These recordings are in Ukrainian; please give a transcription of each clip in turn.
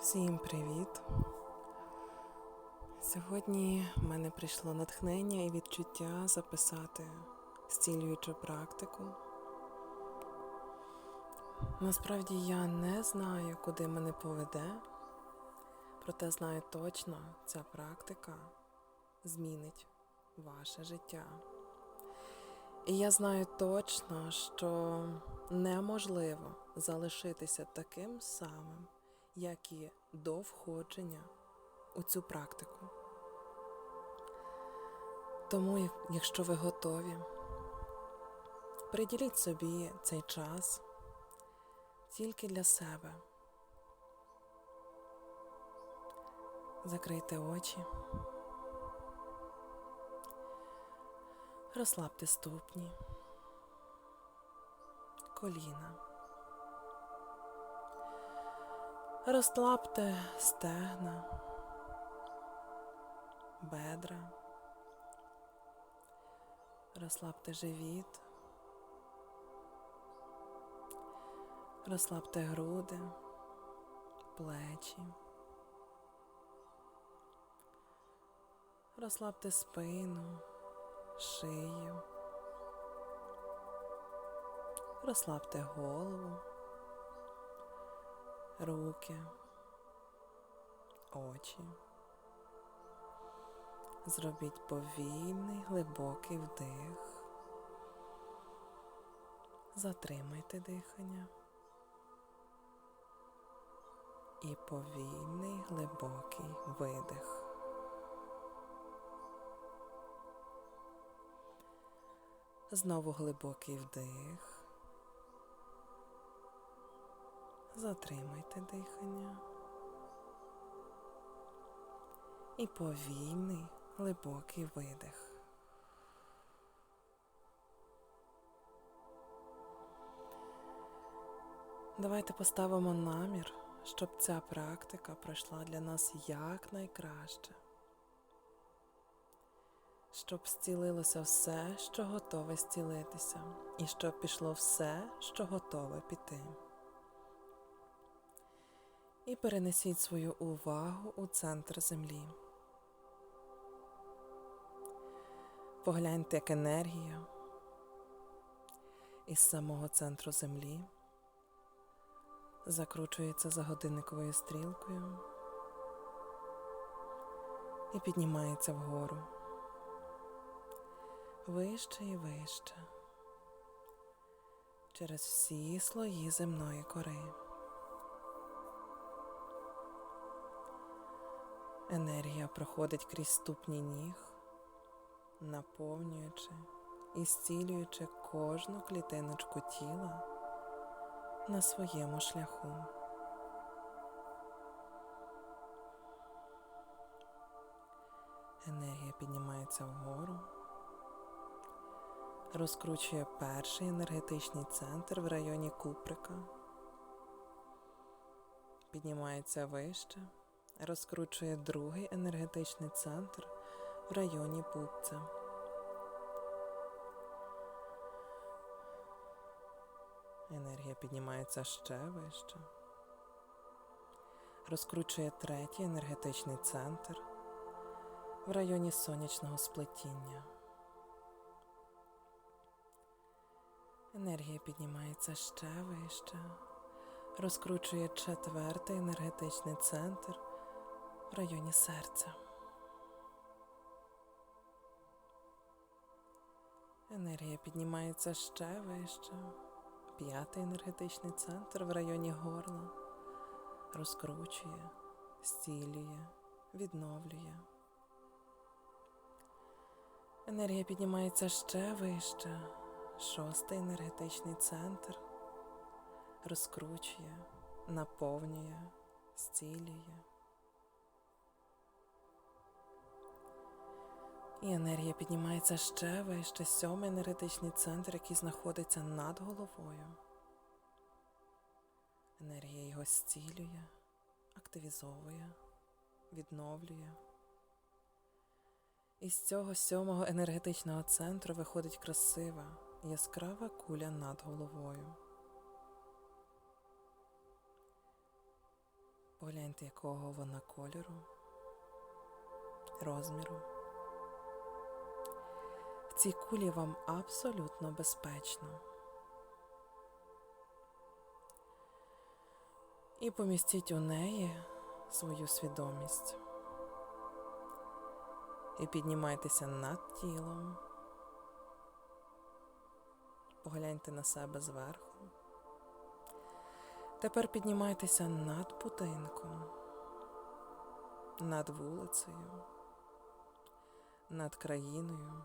Всім привіт! Сьогодні в мене прийшло натхнення і відчуття записати зцілюючу практику. Насправді я не знаю, куди мене поведе, проте знаю точно, ця практика змінить ваше життя. І я знаю точно, що неможливо залишитися таким самим, як і до входження у цю практику. Тому, якщо ви готові, приділіть собі цей час тільки для себе. Закрийте очі. Розслабте ступні, коліна. Розслабте стегна, бедра. Розслабте живіт. Розслабте груди, плечі. Розслабте спину, шию. Розслабте голову, руки, очі. Зробіть повільний глибокий вдих. Затримайте дихання. І повільний глибокий видих. Знову глибокий вдих. Затримайте дихання. І повільний глибокий видих. Давайте поставимо намір, щоб ця практика пройшла для нас якнайкраще. Щоб зцілилося все, що готове зцілитися, і щоб пішло все, що готове піти. І перенесіть свою увагу у центр землі. Погляньте, як енергія із самого центру землі закручується за годинниковою стрілкою і піднімається вгору. Вище і вище через всі слої земної кори. Енергія проходить крізь ступні ніг, наповнюючи і зцілюючи кожну клітиночку тіла на своєму шляху. Енергія піднімається вгору, розкручує перший енергетичний центр в районі Куприка, піднімається вище, розкручує другий енергетичний центр в районі пупця. Енергія піднімається ще вище. Розкручує третій енергетичний центр в районі сонячного сплетіння. Енергія піднімається ще вище. Розкручує четвертий енергетичний центр в районі серця. Енергія піднімається ще вище. П'ятий енергетичний центр в районі горла розкручує, зцілює, відновлює. Енергія піднімається ще вище. Шостий енергетичний центр розкручує, наповнює, зцілює. І енергія піднімається ще вище, сьомий енергетичний центр, який знаходиться над головою. Енергія його зцілює, активізовує, відновлює. Із цього сьомого енергетичного центру виходить красива, яскрава куля над головою. Погляньте, якого вона кольору, розміру. Цій кулі вам абсолютно безпечно. І помістіть у неї свою свідомість. І піднімайтеся над тілом. Погляньте на себе зверху. Тепер піднімайтеся над будинком, над вулицею, над країною.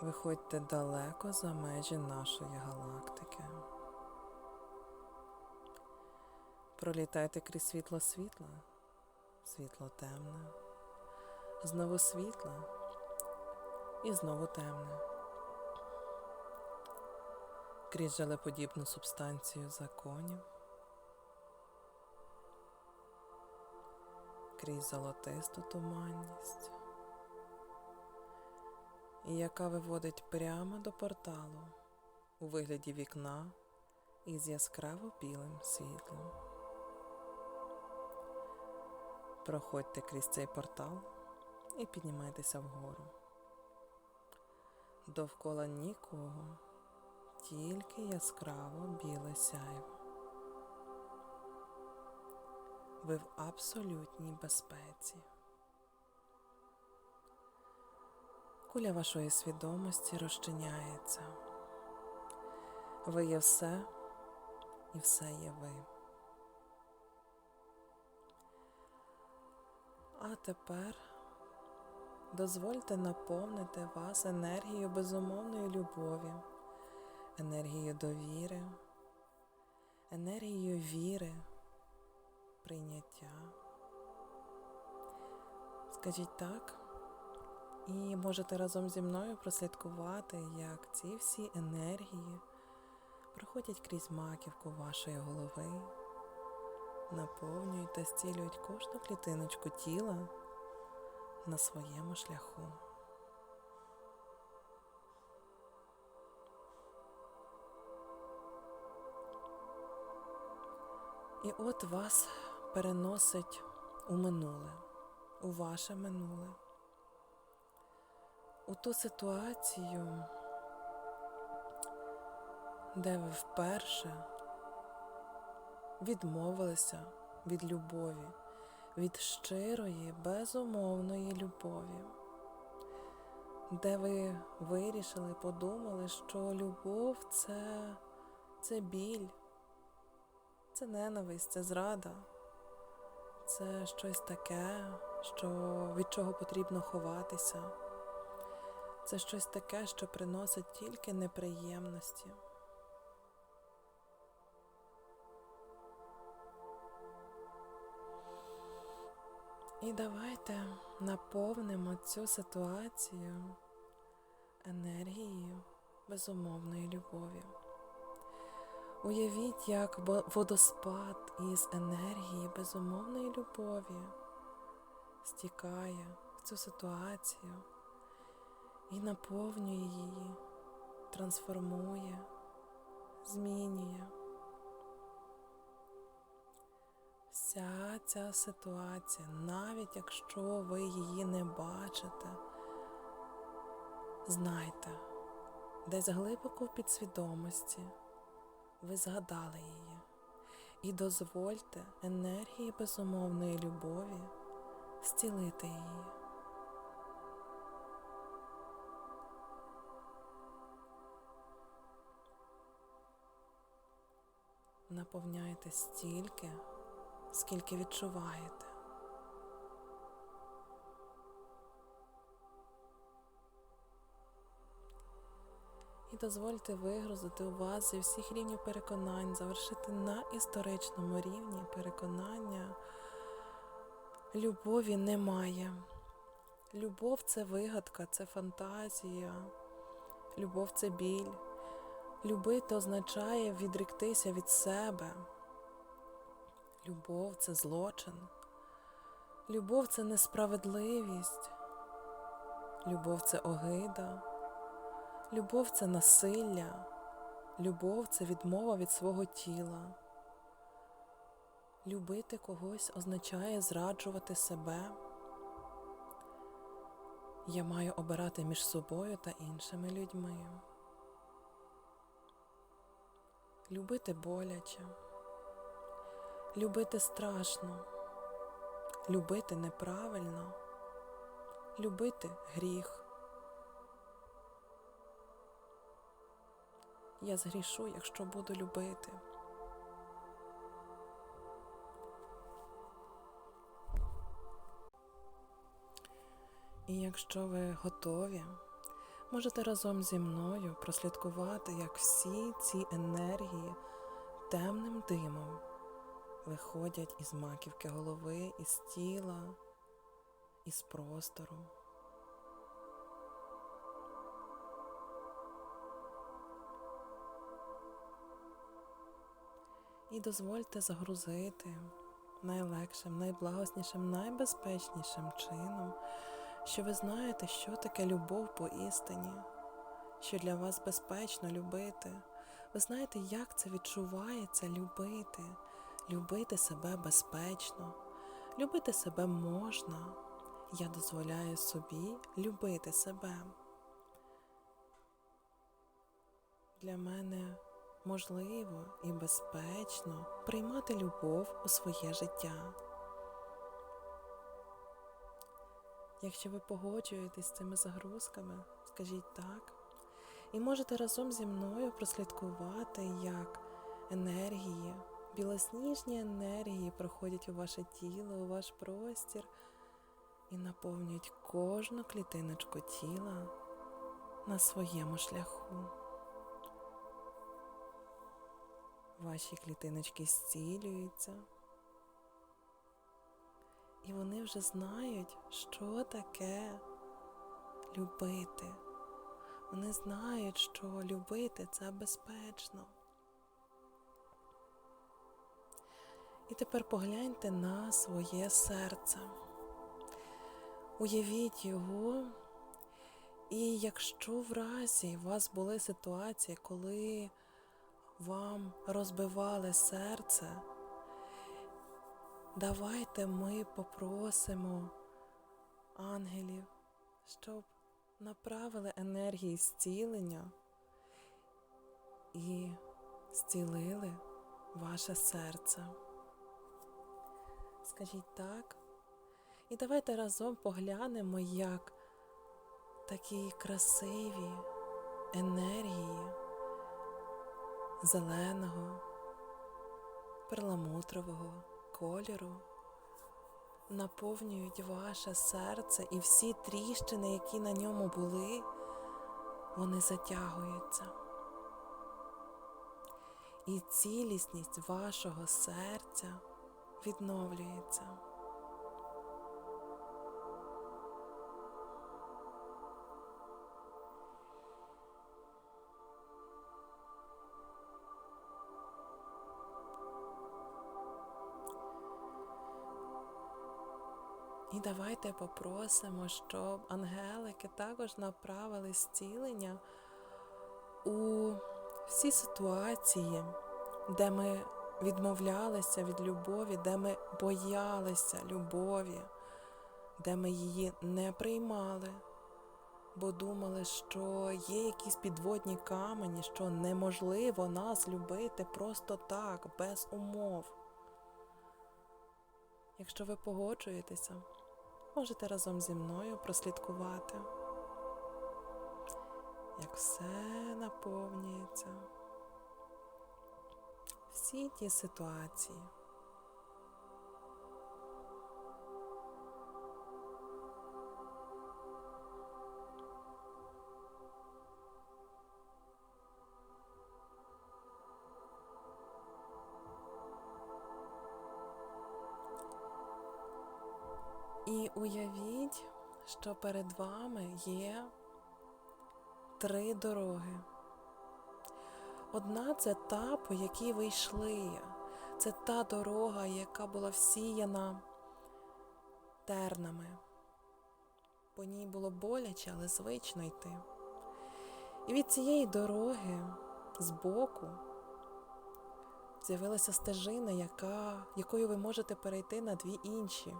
Виходьте далеко за межі нашої галактики. Пролітайте крізь світло світла, світло темне, знову світло і знову темне. Крізь жалеподібну субстанцію законів, крізь золотисту туманність, яка виводить прямо до порталу у вигляді вікна із яскраво білим світлом. Проходьте крізь цей портал і піднімайтеся вгору. Довкола нікого, тільки яскраво біле сяйво. Ви в абсолютній безпеці. Куля вашої свідомості розчиняється. Ви є все, і все є ви. А тепер дозвольте наповнити вас енергією безумовної любові, енергією довіри, енергією віри, прийняття. Скажіть так, і можете разом зі мною прослідкувати, як ці всі енергії проходять крізь маківку вашої голови наповнюють та зцілюють кожну клітиночку тіла на своєму шляху. І от вас переносить у минуле, у ваше минуле, у ту ситуацію, де ви вперше відмовилися від любові, від щирої, безумовної любові, де ви вирішили, подумали, що любов це, це біль, це ненависть, це зрада, це щось таке, що, від чого потрібно ховатися. Це щось таке, що приносить тільки неприємності. І давайте наповнимо цю ситуацію енергією безумовної любові. Уявіть, як водоспад із енергії безумовної любові стікає в цю ситуацію і наповнює її, трансформує, змінює. Вся ця ситуація, навіть якщо ви її не бачите, знайте, десь глибоко в підсвідомості ви згадали її і дозвольте енергії безумовної любові зцілити її. Наповняйте стільки скільки відчуваєте. І дозвольте вигрузити у вас зі всіх рівнів переконань, завершити на історичному рівні переконання. Любові немає. Любов це вигадка, це фантазія, любов це біль. Любити означає відректися від себе. Любов це злочин, любов це несправедливість, любов це огида, любов це насилля, любов це відмова від свого тіла, Любити когось означає зраджувати себе. Я маю обирати між собою та іншими людьми. Любити боляче, любити страшно, любити неправильно, любити гріх. Я згрішу, якщо буду любити. І якщо ви готові, можете разом зі мною прослідкувати, як всі ці енергії темним димом виходять із маківки голови, із тіла, із простору. І дозвольте загрузити найлегшим, найблагоснішим, найбезпечнішим чином, що ви знаєте, що таке любов по істині, що для вас безпечно любити. Ви знаєте, як це відчувається любити, любити себе безпечно, любити себе можна. Я дозволяю собі любити себе. Для мене можливо і безпечно приймати любов у своє життя. Якщо ви погоджуєтесь з цими загрузками, скажіть так. І можете разом зі мною прослідкувати, як енергії, білосніжні енергії проходять у ваше тіло, у ваш простір і наповнюють кожну клітиночку тіла на своєму шляху. Ваші клітиночки зцілюються. І вони вже знають, що таке любити. Вони знають, що любити це безпечно. І тепер погляньте на своє серце. Уявіть його, і якщо в разі у вас були ситуації, коли вам розбивали серце, давайте ми попросимо ангелів, щоб направили енергії зцілення і зцілили ваше серце. Скажіть так. І давайте разом поглянемо, як такі красиві енергії зеленого, перламутрового кольору наповнюють ваше серце і всі тріщини, які на ньому були, вони затягуються. І цілісність вашого серця відновлюється. І давайте попросимо, щоб ангелики також направили зцілення у всі ситуації, де ми відмовлялися від любові, де ми боялися любові, де ми її не приймали, бо думали, що є якісь підводні камені, що неможливо нас любити просто так, без умов. Якщо ви погоджуєтеся, можете разом зі мною прослідкувати, як все наповнюється, всі ті ситуації. Уявіть, що перед вами є три дороги. Одна це та, по якій ви йшли. Це та дорога, яка була всіяна тернами. По ній було боляче, але звично йти. І від цієї дороги збоку з'явилася стежина, яка, якою ви можете перейти на дві інші.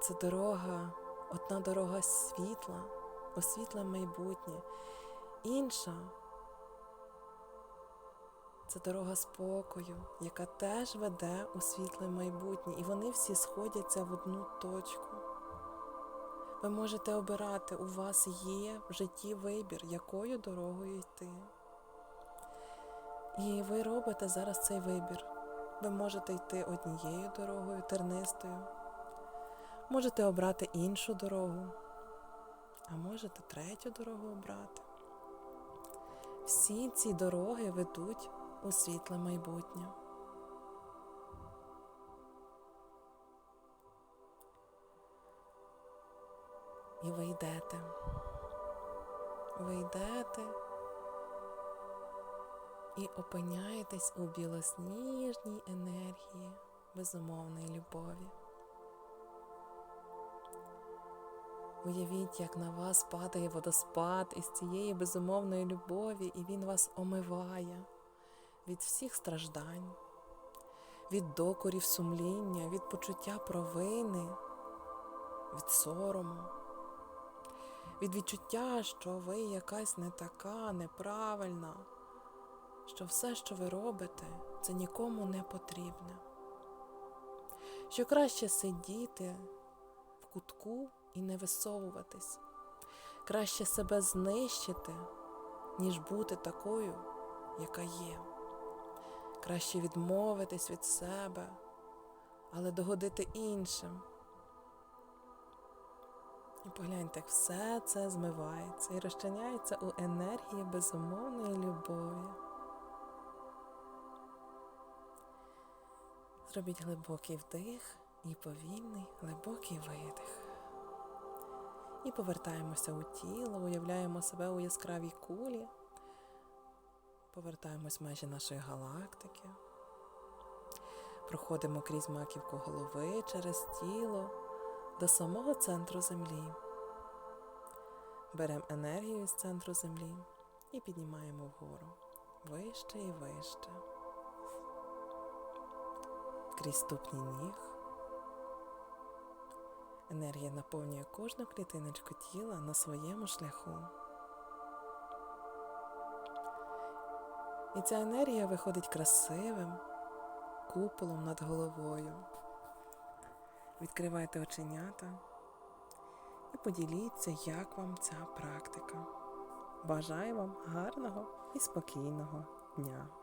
Це дорога, одна дорога світла, у світле майбутнє, інша це дорога спокою, яка теж веде у світле майбутнє, і вони всі сходяться в одну точку. Ви можете обирати, у вас є в житті вибір, якою дорогою йти. І ви робите зараз цей вибір. Ви можете йти однією дорогою, тернистою, можете обрати іншу дорогу, а можете третю дорогу обрати. Всі ці дороги ведуть у світле майбутнє. І ви йдете. Ви йдете і опиняєтесь у білосніжній енергії безумовної любові. Уявіть, як на вас падає водоспад із цієї безумовної любові, і він вас омиває від всіх страждань, від докорів сумління, від почуття провини, від сорому, від відчуття, що ви якась не така, неправильна, що все, що ви робите, це нікому не потрібне. Що краще сидіти в кутку і не висовуватись, краще себе знищити, ніж бути такою, яка є. Краще відмовитись від себе, але догодити іншим. І погляньте, як все це змивається і розчиняється у енергії безумовної любові. Зробіть глибокий вдих і повільний глибокий видих. І повертаємося у тіло, уявляємо себе у яскравій кулі. Повертаємось в межі нашої галактики. Проходимо крізь маківку голови через тіло до самого центру землі. Беремо енергію з центру землі і піднімаємо вгору вище і вище. Крізь ступні ніг. Енергія наповнює кожну клітиночку тіла на своєму шляху. І ця енергія виходить красивим куполом над головою. Відкривайте оченята і поділіться, як вам ця практика. Бажаю вам гарного і спокійного дня!